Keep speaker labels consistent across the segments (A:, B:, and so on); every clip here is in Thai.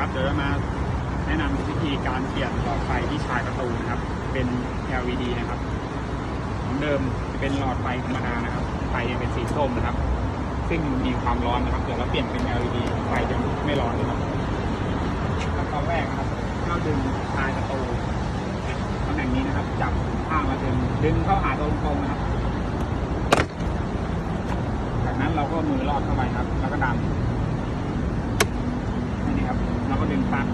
A: ครับ เดี๋ยวจะมาแนะนำวิธีการเปลี่ยนหลอดไฟที่ชายประตูนะครับ เป็น LED นะครับของเดิมจะเป็นหลอดไฟธรรมดานะครับ ไฟจะเป็นสีส้มนะครับ ซึ่งมีความร้อนนะครับ เดี๋ยวเราเปลี่ยนเป็น LED ไฟจะไม่ร้อนเลยครับขั้นตอนแรกนะครับเราดึงชายประตูตำแหน่งนี้นะครับ จับข้างมาดึงดึงเข้าหาตรงๆนะครับ จากนั้นเราก็มือลอดเข้าไปครับ แล้วก็ดันครับ เราก็ดึงฟัก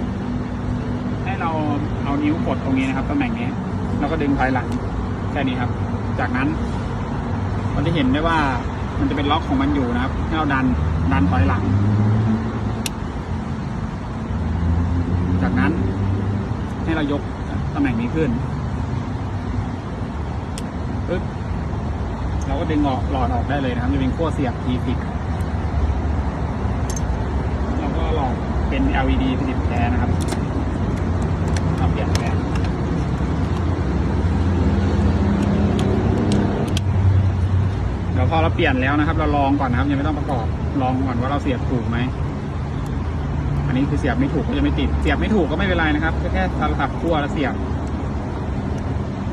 A: ให้เราเอา นิ้วกดตรงนี้นะครับตำแหน่งนี้ แล้วก็ดึงถอยหลังแค่นี้ครับ จากนั้นเราจะเห็นได้ว่ามันจะเป็นล็อกของมันอยู่นะครับให้เราดันดันถอยหลัง จากนั้นให้เรายกตำแหน่งนี้ขึ้นปึ๊บเราก็ดึงออกหลอดออกได้เลยนะครับจะเป็นขั้วเสียบทีฟิกเราก็หลอดเป็น LED ผลิตแท้นะครับเราเปลี่ยนแปลงเดี๋ยว พอเราเปลี่ยนแล้วนะครับ เราลองก่อนนะครับ ยังไม่ต้องประกอบลองก่อนว่าเราเสียบถูกไหมอันนี้คือเสียบไม่ถูกก็จะไม่ติด เสียบไม่ถูกก็ไม่เป็นไรนะครับก็แค่สลับขั้วแล้วเสียบ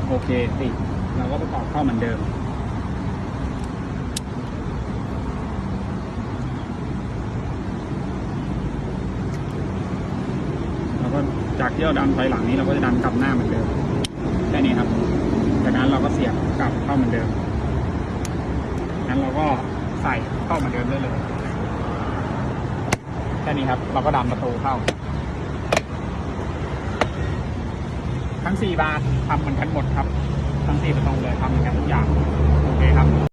A: โอเคติดเราก็ประกอบเข้าเหมือนเดิมเราก็จากที่เราดันถอยหลังนี้เราก็จะดันกลับหน้าเหมือนเดิมแค่นี้ครับจากนั้นเราก็เสียบกลับเข้าเหมือนเดิมั้นเราก็ใส่เข้าเหมือนเดิมได้เลยแค่นี้ครับ เราก็ดันประตูเข้า ทั้งสี่บานทำเหมือนกันหมดครับ ทั้งสี่ประตูเลยทำเหมือนกันทุกอย่าง โอเคครับ